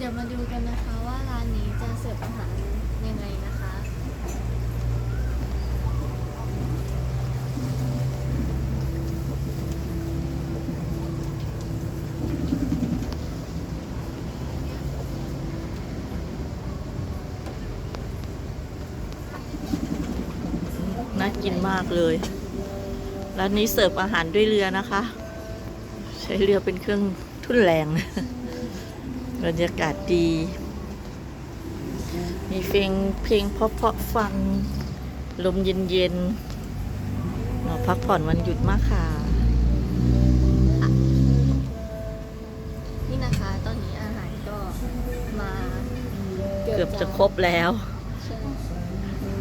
เดี๋ยวมาดูกันนะคะว่าร้านนี้จะเสิร์ฟอาหารยังไงนะคะ น่ากินมากเลย ร้านนี้เสิร์ฟอาหารด้วยเรือนะคะ ใช้เรือเป็นเครื่องทุ่นแรง บรรยากาศดี มีเพลงเพลงเพราะๆฟัง ลมเย็นๆมาพักผ่อนวันหยุดมากค่ะ นี่นะคะตอนนี้อาหารก็มาเกือบจะครบแล้ว ใช่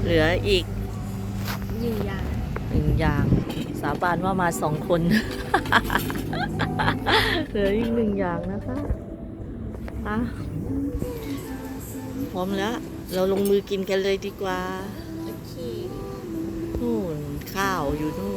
เหลืออีกหนึ่งอย่างหนึ่งอย่าง สาบานว่ามาสองคน เหลืออีกหนึ่งอย่างนะคะอะ พร้อมแล้ว เราลงมือกินกันเลยดีกว่า โอเคนู่นข้าวอยู่นู่น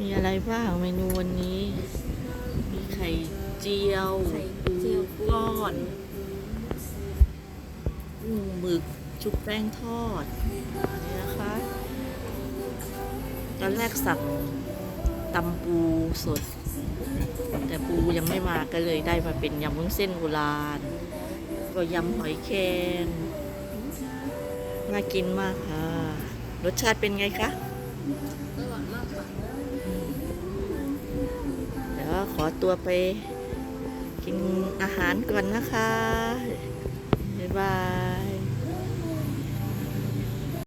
มีอะไรบ้างเมนูวันนี้ มีไข่เจียวไข่เจียวปูก้อนกุ้งหมึกชุบแป้งทอดนี่นะคะตอนแรกสั่งตำปูสด แต่ปูยังไม่มาก็เลยได้มาเป็นยำวุ้นเส้นโบราณ ก็ยำหอยแครงน่ากินมากค่ะ รสชาติเป็นไงคะอร่อย ตัวไปกินอาหารก่อนนะคะ